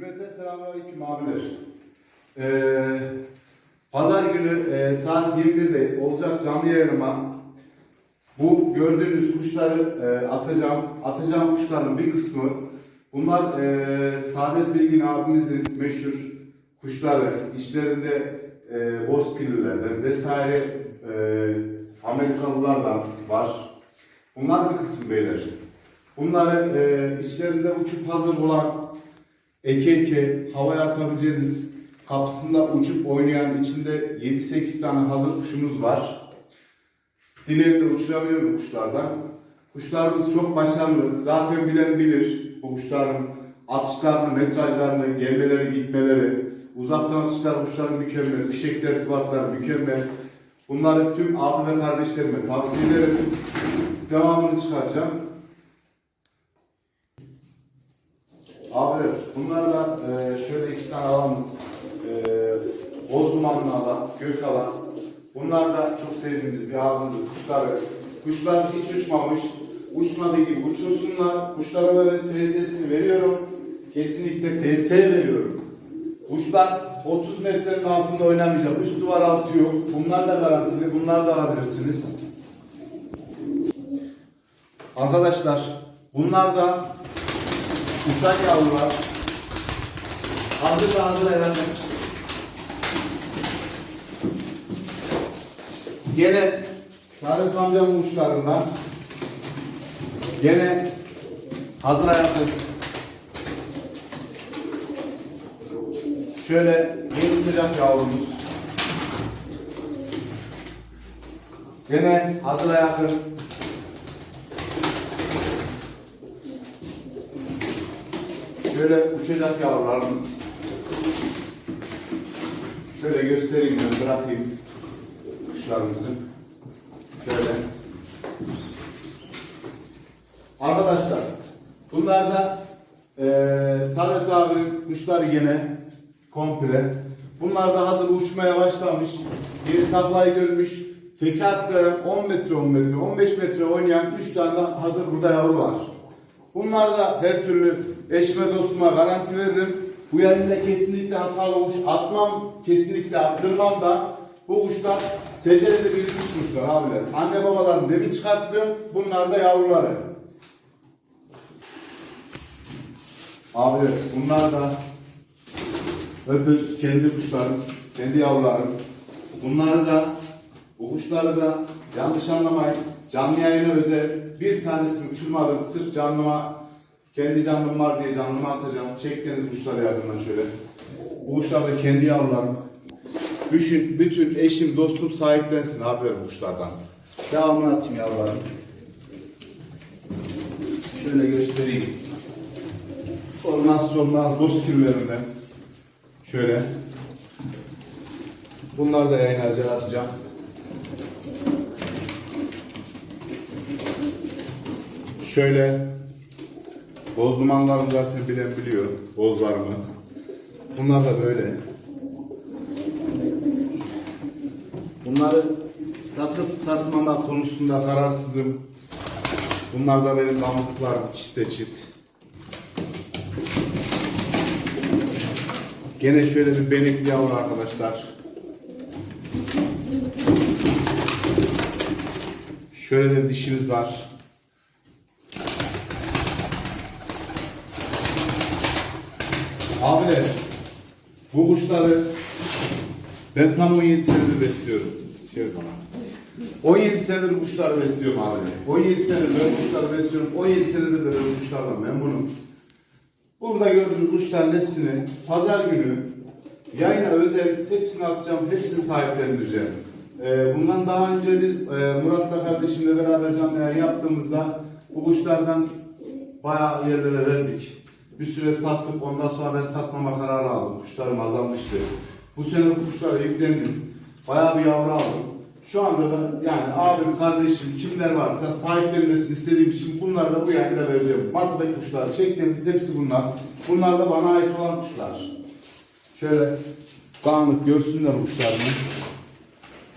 Cümlete selamünaleyküm abiler. Ee, Pazar günü e, saat 21'de olacak canlı yayınıma bu gördüğünüz kuşları e, atacağım. Atacağım kuşların bir kısmı bunlar e, Saadet Bilgin abimizin meşhur kuşları. İçlerinde e, bozkirlilerden vesaire e, Amerikalılardan var. Bunlar bir kısım beyler. Bunları e, içlerinde uçup hazır olan eke eke havaya atabileceğiniz kapısında uçup oynayan içinde 7-8 tane hazır kuşumuz var. Dileğinde uçuramıyor bu kuşlardan. Kuşlarımız çok başarılı. Zaten bilen bilir bu kuşların atışlarını, metrajlarını, gelmeleri, gitmeleri, uzaktan atışlar kuşların mükemmel, fişek tertibatları mükemmel. Bunları tüm abi ve kardeşlerime tavsiye ederim. Devamını çıkaracağım. Abi bunlar da e, şöyle iki tane alanımız. E, Bozdumanlı alan, gök alan. Bunlar da çok sevdiğimiz bir abimizin kuşları. Kuşlar hiç uçmamış. Uçmadığı gibi uçursunlar. Kuşlara böyle TS'sini veriyorum. Kesinlikle TS veriyorum. Kuşlar 30 metrenin altında oynamayacak. Üst duvar altı yok. Bunlar da garantili. Bunlar da alabilirsiniz. Arkadaşlar bunlar da uçak yavrular. Hazır da hazır herhalde. Gene Saadet amcamın uçlarından. Gene hazır ayaklı. Şöyle yeni sıcak yavrumuz. Gene hazır ayaklı. Şöyle uçacak yavrularımız. Şöyle göstereyim ben bırakayım kuşlarımızı. Şöyle. Arkadaşlar bunlar da eee Saret abinin kuşları yine komple. Bunlar da hazır uçmaya başlamış. Yeni taklayı görmüş. Atlayan 10 metre 10 metre 15 metre oynayan 3 tane hazır burada yavru var. Bunlar da her türlü eşime dostuma garanti veririm. Bu yayında kesinlikle hatalı kuş atmam, kesinlikle attırmam da bu kuşlar seçerinde birikmiş kuşlar abiler. Anne babaların demin çıkarttım, bunlar da yavruları. Abiler bunlar da öpüz kendi kuşlarım, kendi yavrularım. Bunları da bu kuşları da yanlış anlamayın. Canlı yayına özel bir tanesini uçurmadım. Sırf canlıma kendi canlım var diye canlıma asacağım. Çektiğiniz kuşlara yakından şöyle. Bu kuşlar da kendi yavrularım. Bütün, bütün eşim, dostum sahiplensin haberim kuşlardan. Devamını atayım yavrularım. Şöyle göstereyim. Olmazsa olmaz buz kirlerinden. Şöyle. Bunlar da yayınlarca atacağım. Şöyle boz dumanlarımı zaten bilen biliyor bozlarımı. Bunlar da böyle. Bunları satıp satmama konusunda kararsızım. Bunlar da benim damızlıklarım çifte çift. Gene şöyle bir benekli yavru arkadaşlar. Şöyle de dişimiz var. Abiler, bu kuşları ben tam 17 senedir besliyorum. Şöyle bana. 17 senedir kuşları besliyorum abiler. 17 senedir ben kuşları besliyorum. 17 senedir de ben kuşlarla memnunum. Burada gördüğünüz kuşların hepsini pazar günü yayına özel hepsini atacağım, hepsini sahiplendireceğim. Ee, bundan daha önce biz e, Murat'la kardeşimle beraber canlı yayın yaptığımızda bu kuşlardan bayağı yerlere verdik. Bir süre sattık, ondan sonra ben satmama kararı aldım. Kuşlarım azalmıştı. Bu sene bu kuşlara yüklendim. Bayağı bir yavru aldım. Şu anda da yani abim, kardeşim, kimler varsa sahiplenmesini istediğim için bunları da bu yayında vereceğim. Masadaki kuşlar çektiğiniz hepsi bunlar. Bunlar da bana ait olan kuşlar. Şöyle dağınık görsünler kuşlarını.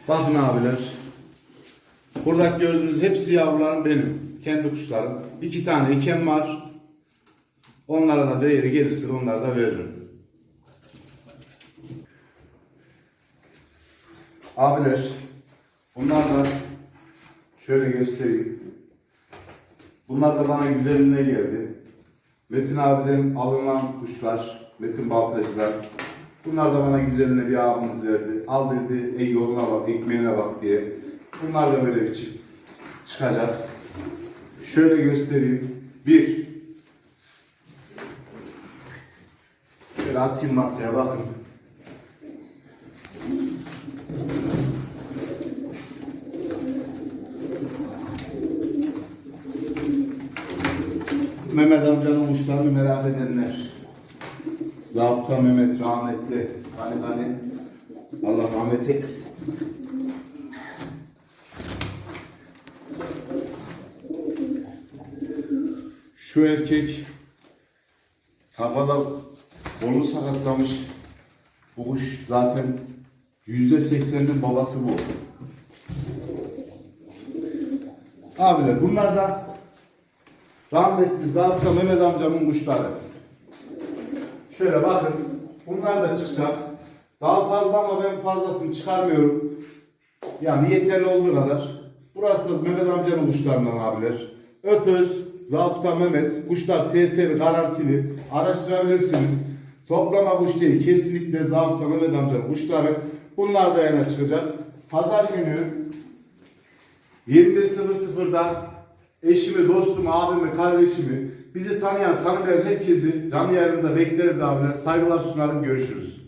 Bakın abiler. Burada gördüğünüz hepsi yavrularım benim. Kendi kuşlarım. İki tane ikem var. Onlara da değeri gelirse onlara da veririm. Abiler, bunlar da şöyle göstereyim. Bunlar da bana güzelliğine geldi. Metin abiden alınan kuşlar, Metin Baltacılar. Bunlar da bana güzelliğine bir abimiz verdi. Al dedi, ey yoluna bak, ekmeğine bak diye. Bunlar da böyle çift çıkacak. Şöyle göstereyim. Bir. Şöyle atayım masaya bakın. Mehmet amcanın kuşlarını merak edenler. Zabıta Mehmet rahmetli. Hani hani Allah rahmet eylesin. Şu erkek kafada kolunu sakatlamış. Bu kuş zaten yüzde seksenin babası bu. Abiler bunlar da rahmetli Zabıta Mehmet amcamın kuşları. Şöyle bakın bunlar da çıkacak. Daha fazla ama ben fazlasını çıkarmıyorum. Yani yeterli olduğu kadar. Burası da Mehmet amcanın kuşlarından abiler. Öpöz, Zabıta Mehmet, kuşlar TSR garantili. Araştırabilirsiniz. Toplama kuş değil. Kesinlikle Zabıta Mehmet amcanın kuşları. Bunlar da yana çıkacak. Pazar günü 21.00'da eşimi, dostumu, abimi, kardeşimi, bizi tanıyan, tanımayan herkesi canlı yayınımıza bekleriz abiler. Saygılar sunarım. Görüşürüz.